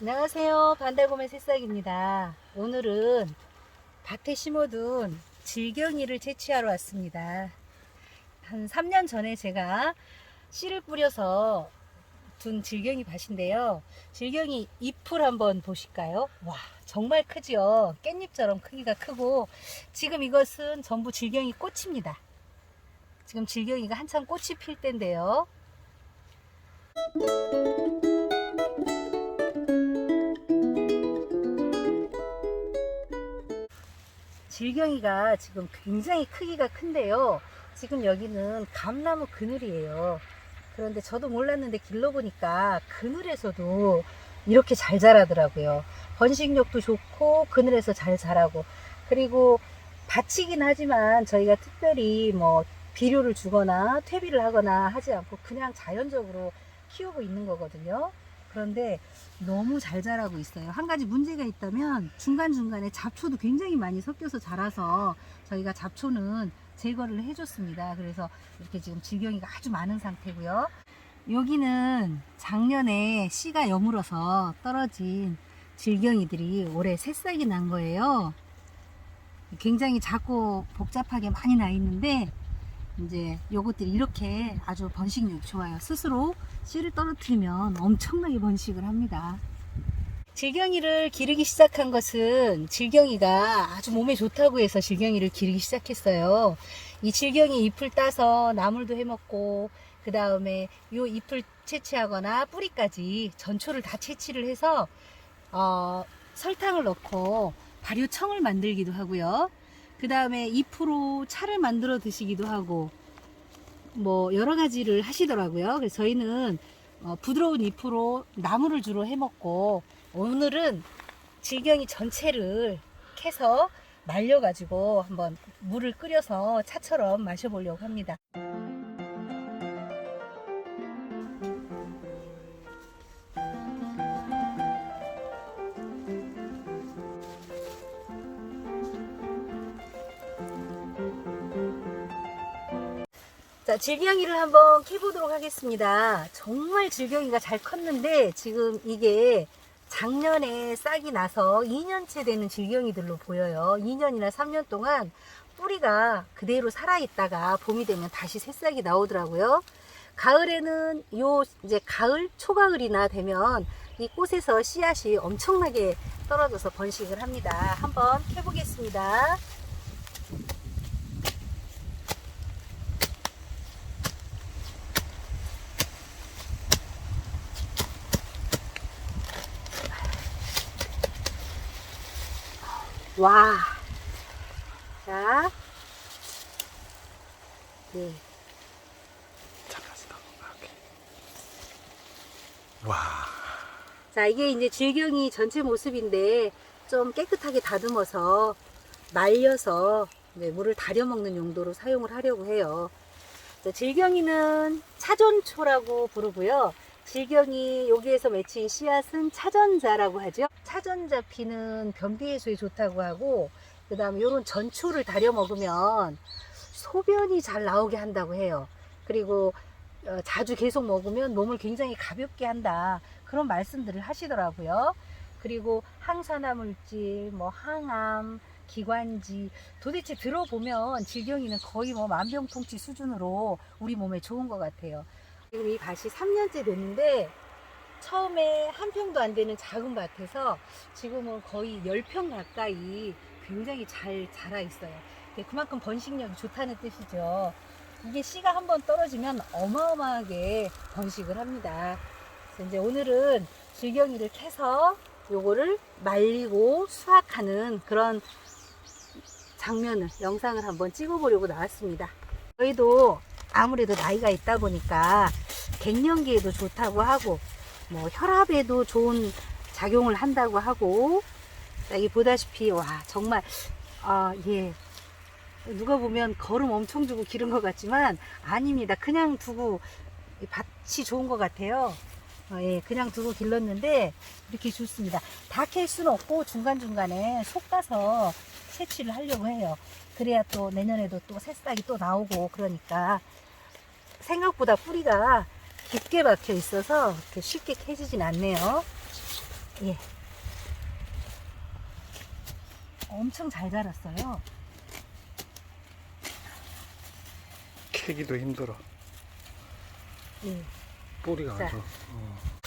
안녕하세요. 반달곰의 새싹입니다. 오늘은 밭에 심어둔 질경이를 채취하러 왔습니다. 한 3년 전에 제가 씨를 뿌려서 둔 질경이 밭인데요. 질경이 잎을 한번 보실까요? 와, 정말 크지요? 깻잎처럼 크기가 크고 지금 이것은 전부 질경이 꽃입니다. 지금 질경이가 한참 꽃이 필 때인데요. 질경이가 지금 굉장히 크기가 큰데요. 지금 여기는 감나무 그늘이에요. 그런데 저도 몰랐는데 길러 보니까 그늘에서도 이렇게 잘 자라더라고요. 번식력도 좋고 그늘에서 잘 자라고 그리고 밭이긴 하지만 저희가 특별히 뭐 비료를 주거나 퇴비를 하거나 하지 않고 그냥 자연적으로 키우고 있는 거거든요. 그런데 너무 잘 자라고 있어요. 한 가지 문제가 있다면 중간중간에 잡초도 굉장히 많이 섞여서 자라서 저희가 잡초는 제거를 해줬습니다. 그래서 이렇게 지금 질경이가 아주 많은 상태고요. 여기는 작년에 씨가 여물어서 떨어진 질경이들이 올해 새싹이 난 거예요. 굉장히 작고 복잡하게 많이 나 있는데 이제 요것들이 이렇게 아주 번식력이 좋아요. 스스로 씨를 떨어뜨리면 엄청나게 번식을 합니다. 질경이를 기르기 시작한 것은 질경이가 아주 몸에 좋다고 해서 질경이를 기르기 시작했어요. 이 질경이 잎을 따서 나물도 해먹고 그 다음에 요 잎을 채취하거나 뿌리까지 전초를 다 채취를 해서 어, 설탕을 넣고 발효청을 만들기도 하고요. 그 다음에 잎으로 차를 만들어 드시기도 하고 뭐 여러 가지를 하시더라고요. 그래서 저희는 어, 부드러운 잎으로 나물을 주로 해 먹고 오늘은 질경이 전체를 캐서 말려가지고 한번 물을 끓여서 차처럼 마셔보려고 합니다. 자, 질경이를 한번 캐보도록 하겠습니다. 정말 질경이가 잘 컸는데 지금 이게 작년에 싹이 나서 2년째 되는 질경이들로 보여요. 2년이나 3년 동안 뿌리가 그대로 살아있다가 봄이 되면 다시 새싹이 나오더라고요. 가을에는 요 이제 가을 초가을이나 되면 이 꽃에서 씨앗이 엄청나게 떨어져서 번식을 합니다. 한번 캐보겠습니다. 와. 자. 네. 오케이. 와. 자, 이게 이제 질경이 전체 모습인데 좀 깨끗하게 다듬어서 말려서 네, 물을 달여 먹는 용도로 사용을 하려고 해요. 자, 질경이는 차전초라고 부르고요. 질경이 여기에서 맺힌 씨앗은 차전자라고 하죠. 차전자 피는 변비 해소에 좋다고 하고 그 다음에 이런 전초를 달여 먹으면 소변이 잘 나오게 한다고 해요. 그리고 어, 자주 계속 먹으면 몸을 굉장히 가볍게 한다. 그런 말씀들을 하시더라고요. 그리고 항산화 물질, 뭐 항암, 기관지 도대체 들어보면 질경이는 거의 뭐 만병통치 수준으로 우리 몸에 좋은 것 같아요. 지금 이 밭이 3년째 됐는데 처음에 한 평도 안 되는 작은 밭에서 지금은 거의 10평 가까이 굉장히 잘 자라 있어요. 네, 그만큼 번식력이 좋다는 뜻이죠. 이게 씨가 한번 떨어지면 어마어마하게 번식을 합니다. 그래서 이제 오늘은 질경이를 캐서 요거를 말리고 수확하는 그런 장면을 영상을 한번 찍어보려고 나왔습니다. 저희도 아무래도 나이가 있다 보니까 갱년기에도 좋다고 하고 뭐 혈압에도 좋은 작용을 한다고 하고 여기 보다시피 와 정말 아 예 누가 보면 거름 엄청 주고 기른 것 같지만 아닙니다. 그냥 두고 이 밭이 좋은 것 같아요. 어, 예, 그냥 두고 길렀는데 이렇게 좋습니다. 다 캘 수는 없고 중간중간에 솎아서 채취를 하려고 해요. 그래야 또 내년에도 또 새싹이 또 나오고 그러니까 생각보다 뿌리가 깊게 박혀 있어서 이렇게 쉽게 캐지진 않네요. 예. 엄청 잘 자랐어요. 캐기도 힘들어. 예. 뿌리가 자. 아주. 어.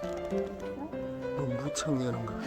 재밌네. 너 무창 내는 거야.